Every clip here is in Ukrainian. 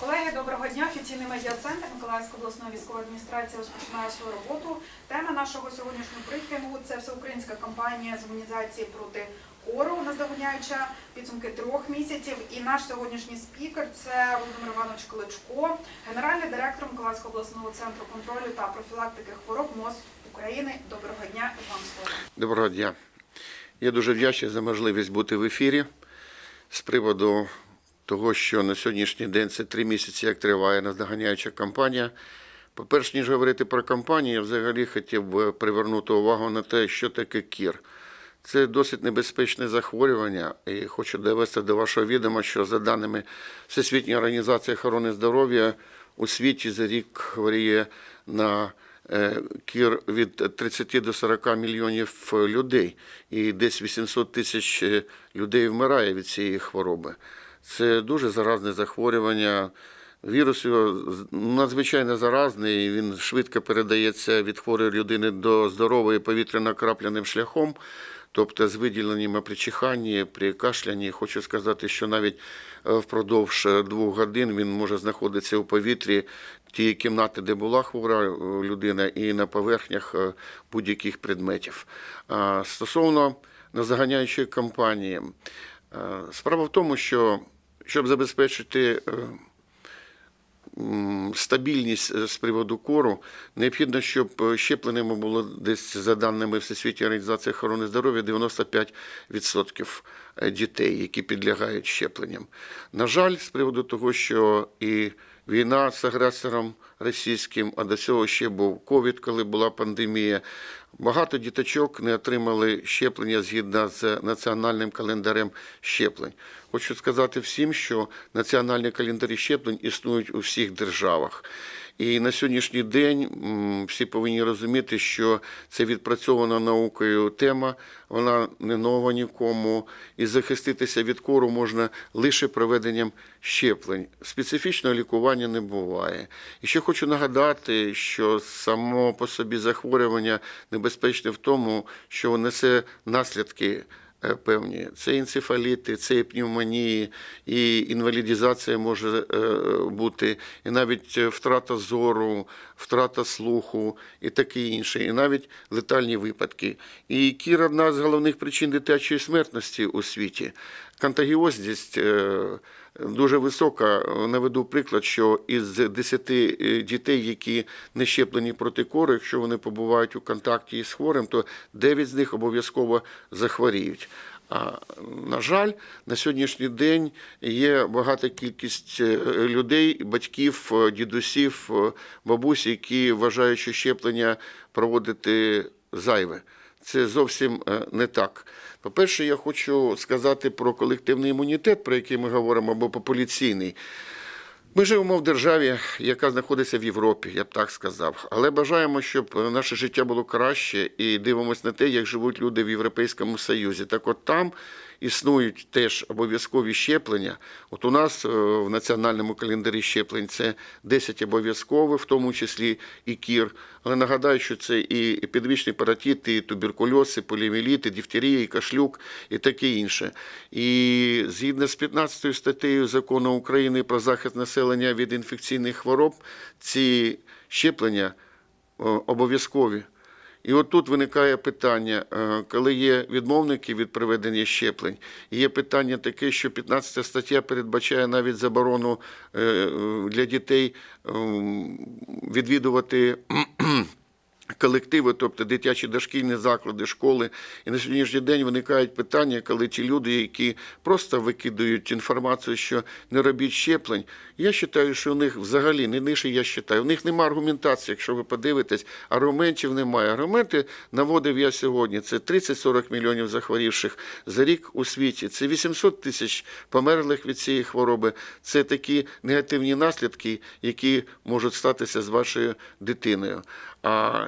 Колеги, доброго дня. Офіційний медіа-центр Миколаївської обласної військової адміністрації розпочинає свою роботу. Тема нашого сьогоднішнього брифінгу це всеукраїнська кампанія з імунізації проти кору, наздоганяюча підсумки трьох місяців. І наш сьогоднішній спікер це Володимир Іванович Кличко, генеральний директор Миколаївського обласного центру контролю та профілактики хвороб МОЗ України. Доброго дня і вам слово. Доброго дня. Я дуже вдячний за можливість бути в ефірі з приводу того, що на сьогоднішній день це три місяці, як триває наздоганяюча кампанія. По-перше, ніж говорити про кампанію, я взагалі хотів би привернути увагу на те, що таке кір. Це досить небезпечне захворювання, і хочу довести до вашого відома, що за даними Всесвітньої організації охорони здоров'я у світі за рік хворіє на е, кір від 30 до 40 мільйонів людей, і десь 800 тисяч е, людей вмирає від цієї хвороби. Це дуже заразне захворювання. Вірус його надзвичайно заразний, він швидко передається від хворої людини до здорової повітряно-крапляним шляхом, тобто з виділеннями при чиханні, при кашлянні. Хочу сказати, що навіть е, впродовж е, двох годин він може знаходитися у повітрі тієї кімнати, де була хвора е, людина, і на поверхнях будь-яких предметів. Стосовно назаганяючої кампанії, справа в тому, що щоб забезпечити е, стабільність е, з приводу кору, необхідно, щоб е, щепленими було десь за даними Всесвітньої організації охорони здоров'я 95% дітей, які підлягають щепленням. На жаль, з приводу того, що і війна з агресором російським, а до цього ще був ковід, коли була пандемія. Багато діточок не отримали щеплення згідно з національним календарем щеплень. Хочу сказати всім, що національні календарі щеплень існують у всіх державах. І на сьогоднішній день всі повинні розуміти, що це відпрацьована наукою тема, вона не нова нікому, і захиститися від кору можна лише проведенням щеплень. Специфічного лікування не буває. І ще хочу нагадати, що само по собі захворювання небезпечне в тому, що несе наслідки певні. Це енцефаліти, це пневмонії, і інвалідізація може е, бути, і навіть е, втрата зору, втрата слуху і таке інше, і навіть летальні випадки. І кір одна з головних причин дитячої смертності у світі. Контагіозність е, дуже висока. Наведу приклад, що із 10 е, дітей, які не щеплені проти кори, якщо вони побувають у контакті із хворим, то 9 з них обов'язково захворіють. А на жаль, на сьогоднішній день є багата кількість е, людей, батьків, дідусів, бабусь, які вважають, що щеплення проводити зайве. Це зовсім е, не так. По-перше, я хочу сказати про колективний імунітет, про який ми говоримо, або популяційний. Ми живемо в державі, яка знаходиться в Європі, я б так сказав. Але бажаємо, щоб наше життя було краще і дивимося на те, як живуть люди в Європейському Союзі. Так от там існують теж обов'язкові щеплення. От у нас е, в національному календарі щеплень це 10 обов'язкових, в тому числі і кір. Але нагадаю, що це і епідемічний паратит, і туберкульоз, і поліоміеліт, і дифтерія, і кашлюк, і таке інше. І згідно з 15 статтею закону України про захист населення від інфекційних хвороб, ці щеплення обов'язкові. І от тут виникає питання, е, коли є відмовники від проведення щеплень, є питання таке, що 15 стаття передбачає навіть заборону е, е, для дітей ем, відвідувати колективи, тобто дитячі дошкільні заклади, школи. І на сьогоднішній день виникають питання, коли ті люди, які просто викидають інформацію, що не робіть щеплень. Я вважаю, що у них взагалі не лише я вважаю, у них немає аргументації, якщо ви подивитесь, аргументів немає. Аргументи наводив я сьогодні. Це 30-40 мільйонів захворівших за рік у світі. Це 800 тисяч померлих від цієї хвороби. Це такі негативні наслідки, які можуть статися з вашою дитиною. А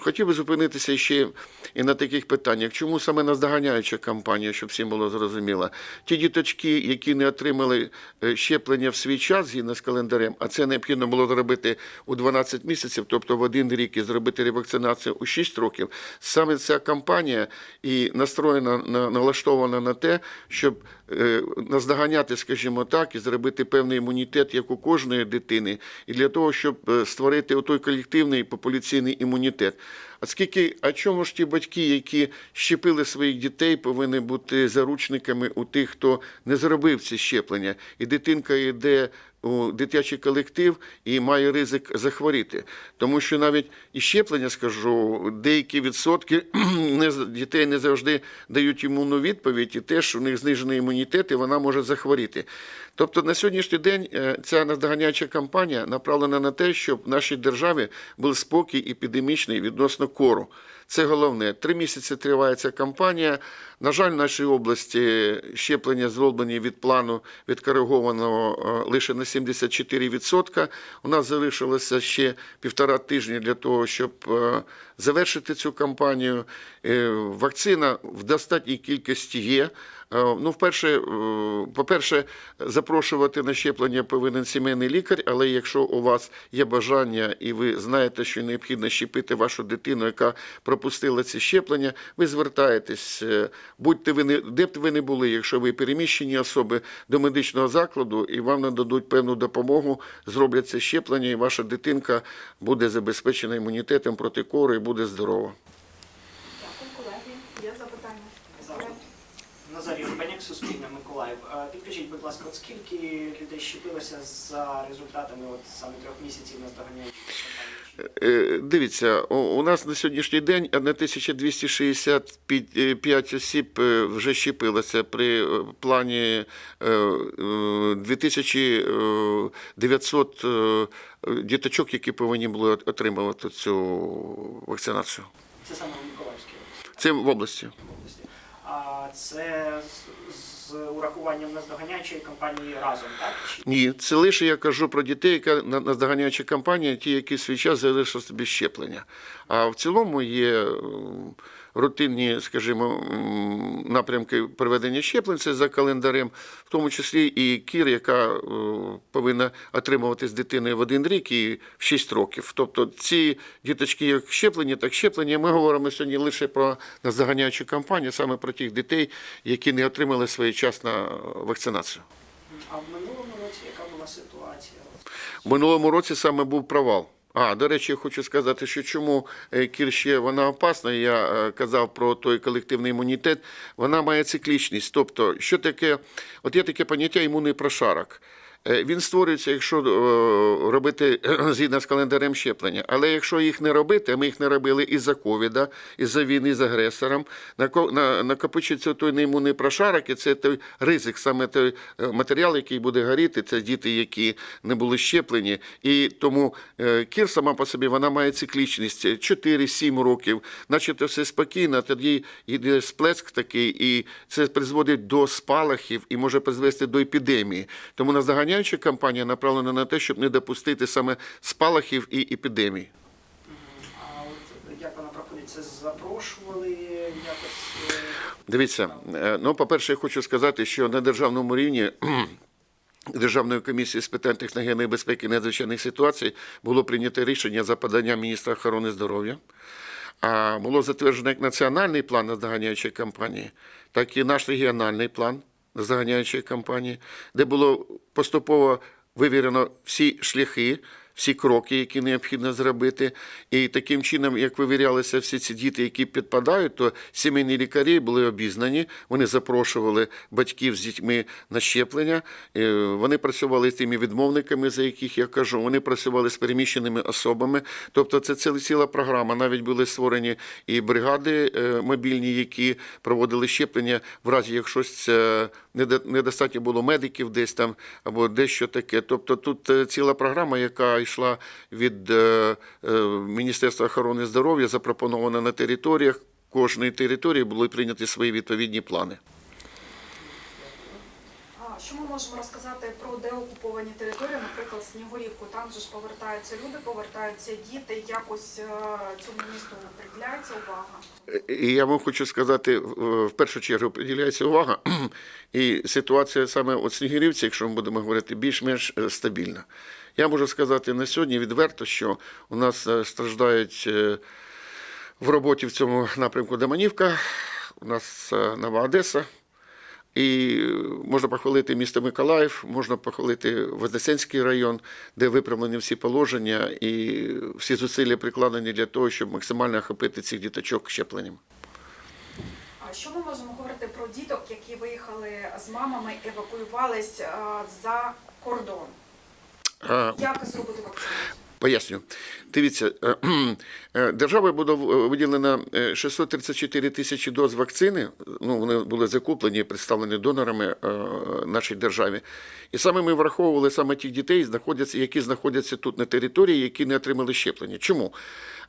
хотів би зупинитися ще і на таких питаннях. Чому саме наздоганяюча кампанія, щоб всім було зрозуміло? Ті діточки, які не отримали е, щеплення в свій час згідно з календарем, а це необхідно було зробити у 12 місяців, тобто в один рік і зробити ревакцинацію у 6 років. Саме ця кампанія і настроєна на налаштована на те, щоб е, наздоганяти, скажімо так, і зробити певний імунітет, як у кожної дитини, і для того, щоб е, створити той колективний популяційний імунітет. А скільки, а чому ж ті батьки, які щепили своїх дітей, повинні бути заручниками у тих, хто не зробив ці щеплення, і дитинка йде у дитячий колектив і має ризик захворіти. Тому що навіть і щеплення, скажу, деякі відсотки не, дітей не завжди дають імунну відповідь, і теж у них знижений імунітет, і вона може захворіти. Тобто на сьогоднішній день е, ця наздоганяюча кампанія направлена на те, щоб в нашій державі був спокій епідемічний відносно кору. Це головне. Три місяці триває ця кампанія. На жаль, в нашій області щеплення зроблені від плану відкоригованого е, лише на 74%. У нас залишилося ще півтора тижні для того, щоб е, завершити цю кампанію. Е, Вакцина в достатній кількості є. Е, Ну, вперше, е, по-перше, запрошувати на щеплення повинен сімейний лікар, але якщо у вас є бажання і ви знаєте, що необхідно щепити вашу дитину, яка пропустила ці щеплення, ви звертаєтесь, е, будьте ви не де б ви не були, якщо ви переміщені особи до медичного закладу, і вам нададуть певну допомогу, зроблять це щеплення, і ваша дитинка буде забезпечена імунітетом проти кору і буде здорова. Дякую, колеги. Є запитання? Зараз. Назарій Рубаняк, Суспільне, Миколаїв. Е, Підкажіть, будь ласка, от скільки людей щепилося за результатами от саме трьох місяців наздоганяючої кампанії? Е, Дивіться, у нас на сьогоднішній день 1265 осіб е, вже щепилося при е, плані е, е, 2900 е, діточок, які повинні були отримувати цю вакцинацію. Це саме в Миколаївській області. Це в області. Це з, урахуванням наздоганяючої кампанії разом, так? Ні, це лише я кажу про дітей, яка на- наздоганяюча кампанія, ті, які свій час залишили собі щеплення. А в цілому є рутинні, скажімо, напрямки проведення щеплень це за календарем, в тому числі і кір, яка е, повинна отримувати з дитиною в один рік і в 6 років. Тобто ці діточки, як щеплені, так щеплені. Ми говоримо сьогодні лише про наздоганяючу кампанію, саме про тих дітей, які не отримали своєчасно вакцинацію. а в минулому році яка була ситуація? В минулому році саме був провал. А, до речі, хочу сказати, що чому кірші вона опасна, я е, казав про той колективний імунітет, вона має циклічність. Тобто, що таке, от є таке поняття імунний прошарок. Е, Він створюється, якщо е, робити згідно з календарем щеплення. Але якщо їх не робити, ми їх не робили із-за ковіда, із-за війни з агресором, нако- на- накопичується той неімунний прошарок, і це той ризик, саме той е, матеріал, який буде горіти, це діти, які не були щеплені. І тому кір сама по собі вона має циклічність 4-7 років, начебто все спокійно, тоді йде сплеск такий, і це призводить до спалахів і може призвести до епідемії. Тому наздоганяюча кампанія направлена на те, щоб не допустити саме спалахів і епідемій. А от як вона проходить? Це запрошували якось? е, Дивіться, е, ну, по-перше, я хочу сказати, що на державному рівні Державної комісії з питань техногенної безпеки і надзвичайних ситуацій було прийнято рішення за поданням міністра охорони здоров'я. А було затверджено як національний план наздоганяючої кампанії, так і наш регіональний план наздоганяючої кампанії, де було поступово вивірено всі шляхи, всі кроки, які необхідно зробити. І таким чином, як вивірялися всі ці діти, які підпадають, то сімейні лікарі були обізнані, вони запрошували батьків з дітьми на щеплення. Е, Вони працювали з тими відмовниками, за яких я кажу. Вони працювали з переміщеними особами. Тобто, це ціла програма. Навіть були створені і бригади е, мобільні, які проводили щеплення в разі, якщо недо- недостатньо було медиків десь там або дещо таке. Тобто тут е, ціла програма, яка йшла від е, е, Міністерства охорони здоров'я, запропонована на територіях. Кожної території були прийняті свої відповідні плани. Що ми можемо розказати про деокуповані території, наприклад, Снігурівку? Там же ж повертаються люди, повертаються діти. Якось е, цьому місту приділяється увага. І я вам хочу сказати, в першу чергу приділяється увага, і ситуація саме от Снігирівці, якщо ми будемо говорити, більш-менш е, стабільна. Я можу сказати на сьогодні відверто, що у нас е, страждають в роботі в цьому напрямку Деманівка, у нас Нова Одеса. І можна похвалити місто Миколаїв, можна похвалити Вознесенський район, де виправлені всі положення і всі зусилля прикладені для того, щоб максимально охопити цих діточок щепленням. А що ми можемо говорити про діток, які виїхали з мамами, евакуювались за кордон? А, Як зробити вакцинацію? Поясню. Дивіться, е, е, державою буде в- виділено е, 634 тисячі доз вакцини. Ну, вони були закуплені і представлені донорами е, нашій державі. І саме ми враховували саме тих дітей, які знаходяться тут на території, які не отримали щеплення. Чому?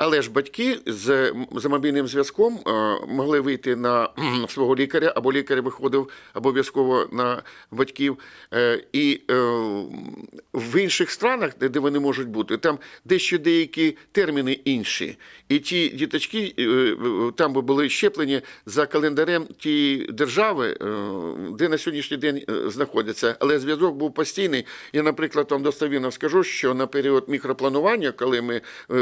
Але ж батьки з, за мобільним зв'язком е, могли вийти на свого лікаря, або лікар виходив обов'язково на батьків. Е, І е, в інших странах, де, вони можуть бути, там дещо деякі терміни інші. І ті діточки там би були щеплені за календарем тієї держави, де на сьогоднішній день знаходяться. Але зв'язок був постійний. Я, наприклад, вам достовірно скажу, що на період мікропланування, коли ми е,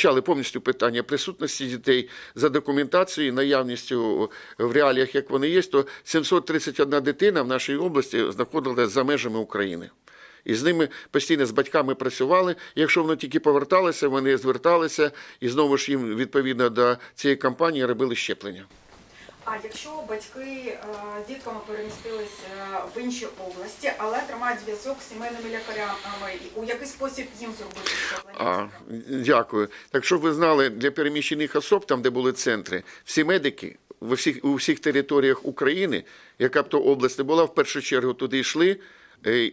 вивчали повністю питання присутності дітей за документацією, наявністю в реаліях, як вони є, то 731 дитина в нашій області знаходилася за межами України. І з ними постійно з батьками працювали. Якщо вони тільки поверталися, вони зверталися і знову ж їм відповідно до цієї кампанії робили щеплення. А якщо батьки е, з дітками перемістились е, в інші області, але тримають зв'язок з сімейними лікарями, у який спосіб їм зробити? А, дякую. Так щоб ви знали, для переміщених особ, там, де були центри, всі медики в усіх, у всіх територіях України, яка б то область не була, в першу чергу туди йшли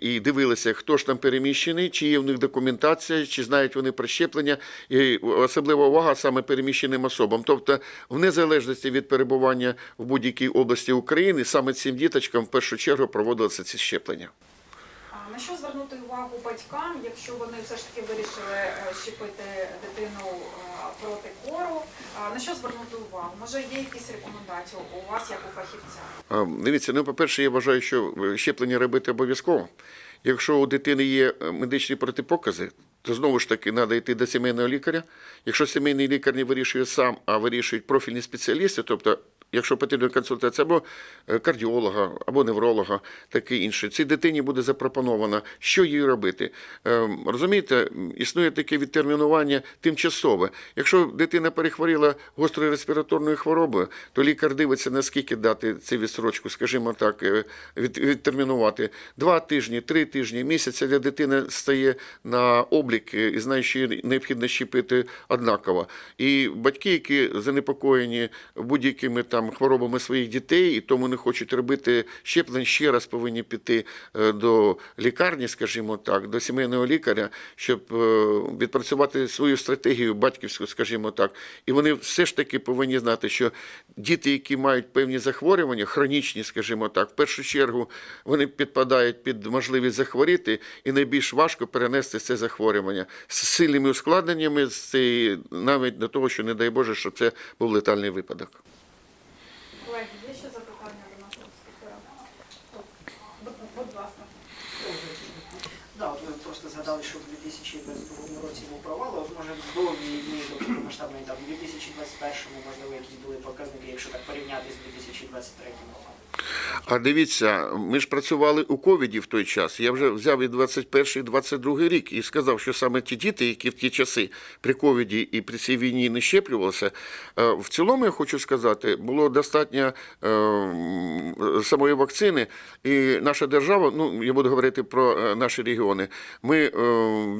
і дивилися, хто ж там переміщений, чи є в них документація, чи знають вони про щеплення, і особлива увага саме переміщеним особам. Тобто, в незалежності від перебування в будь-якій області України, саме цим діточкам в першу чергу проводилися ці щеплення. На що звернути увагу батькам, якщо вони все ж таки вирішили е, щепити дитину е, проти кору? На що звернути увагу? Може, є якісь рекомендації у вас, як у фахівця? Дивіться, ну, по-перше, я вважаю, що щеплення робити обов'язково. Якщо у дитини є е, медичні протипокази, то знову ж таки треба йти до сімейного лікаря. Якщо сімейний лікар не вирішує сам, а вирішують профільні спеціалісти, тобто, якщо потрібна консультація або е, кардіолога, або невролога, таке інше, цій дитині буде запропоновано, що їй робити. Е, Розумієте, існує таке відтермінування тимчасове. Якщо дитина перехворіла гострою респіраторною хворобою, то лікар дивиться, наскільки дати цю відсрочку, скажімо так, е, відтермінувати. Два тижні, три тижні, місяця для дитини стає на облік е, і знає, що їй необхідно щепити однаково. І батьки, які занепокоєні будь-якими там хворобами своїх дітей і тому не хочуть робити щеплень, ще раз повинні піти е, до лікарні, скажімо так, до сімейного лікаря, щоб е, відпрацювати свою стратегію батьківську, скажімо так. І вони все ж таки повинні знати, що діти, які мають певні захворювання, хронічні, скажімо так, в першу чергу вони підпадають під можливість захворіти, і найбільш важко перенести це захворювання з сильними ускладненнями, з цієї- навіть до того, що не дай Боже, що це був летальний випадок. Колеги, є ще запитання до нашого спікера? Будь, ласка. Да, ви просто згадали, що в 2022 році був провал, а от може до війни, до повномасштабної там, в 2021 можливо якісь були показники, якщо так порівняти з 2023 роком. А дивіться, ми ж працювали у ковіді в той час. Я вже взяв і 21 і 22 рік і сказав, що саме ті діти, які в ті часи при ковіді і при цій війні не щеплювалися, е, в цілому я хочу сказати, було достатньо е, самої вакцини, і наша держава, ну я буду говорити про е, наші регіони. Ми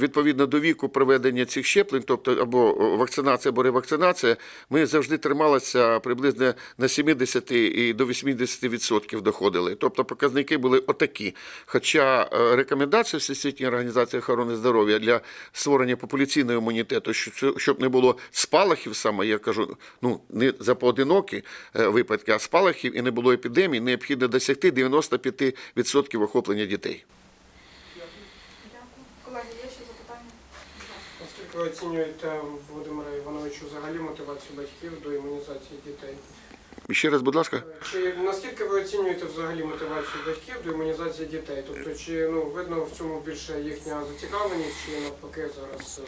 відповідно до віку проведення цих щеплень, тобто або вакцинація, або ревакцинація, ми завжди трималися приблизно на 70 і до 80% доходу. доходили. Тобто показники були отакі. Хоча е, рекомендації Всесвітньої організації охорони здоров'я для створення популяційного імунітету, що це- щоб не було спалахів саме, я кажу, ну не за поодинокі е, випадки, а спалахів і не було епідемій, необхідно досягти 95% охоплення дітей. Дякую. Колеги, є ще запитання? Наскільки ви оцінюєте Володимира Івановичу взагалі мотивацію батьків до імунізації дітей? І Ще раз, будь ласка. Чи наскільки ви оцінюєте взагалі мотивацію батьків до імунізації дітей? Тобто, чи ну видно в цьому більше їхня зацікавленість, чи навпаки зараз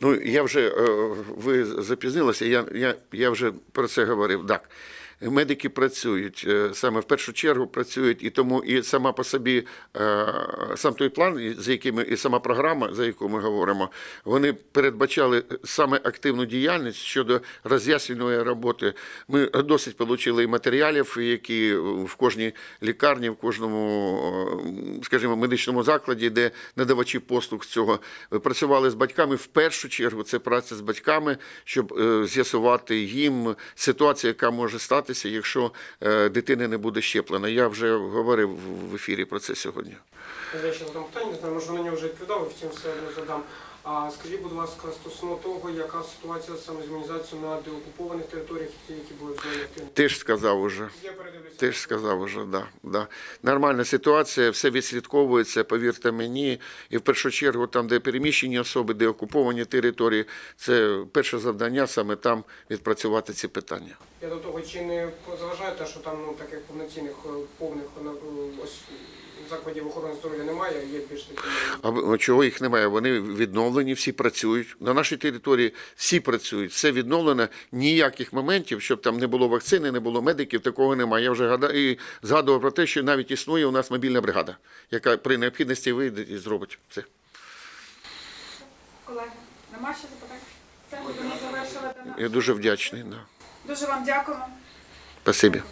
ну, Ну, я вже е, ви запізнилися. Я, я, я вже про це говорив. Так. Медики працюють е, саме в першу чергу працюють, і тому і сама по собі е, сам той план, за якими і сама програма, за яку ми говоримо, вони передбачали саме активну діяльність щодо роз'яснювальної роботи. Ми досить отримали матеріалів, які в кожній лікарні, в кожному, е, скажімо, медичному закладі, де надавачі послуг цього працювали з батьками. В першу чергу це праця з батьками, щоб з'ясувати їм ситуацію, яка може статися, якщо е, дитина не буде щеплена. Я вже говорив в ефірі про це сьогодні. я ще задам питання, не знаю, може на нього вже відповідали, втім все одно задам. А скажіть, будь ласка, стосовно того, яка ситуація саме з імунізацією на деокупованих територіях, які були в зоні активних? Теж сказав уже. Я передивлюся. Теж сказав уже, да, да. Нормальна ситуація, все відслідковується, повірте мені. І в першу чергу, там, де переміщені особи, де окуповані території, це перше завдання саме там відпрацювати ці питання. Я до того, чи не заважає те, що там ну, таких повноцінних е, повних е, ось закладів охорони здоров'я немає, є більш такі. А в- чого їх немає? Вони відновлені, всі працюють. На нашій території всі працюють, все відновлено. Ніяких моментів, щоб там не було вакцини, не було медиків, такого немає. Я вже гада- і згадував про те, що навіть існує у нас мобільна бригада, яка при необхідності вийде і зробить все. Колеги, нема ще запитань? Це будемо завершувати. Я дуже вдячний. Да. Дуже вам дякуємо. Спасибі.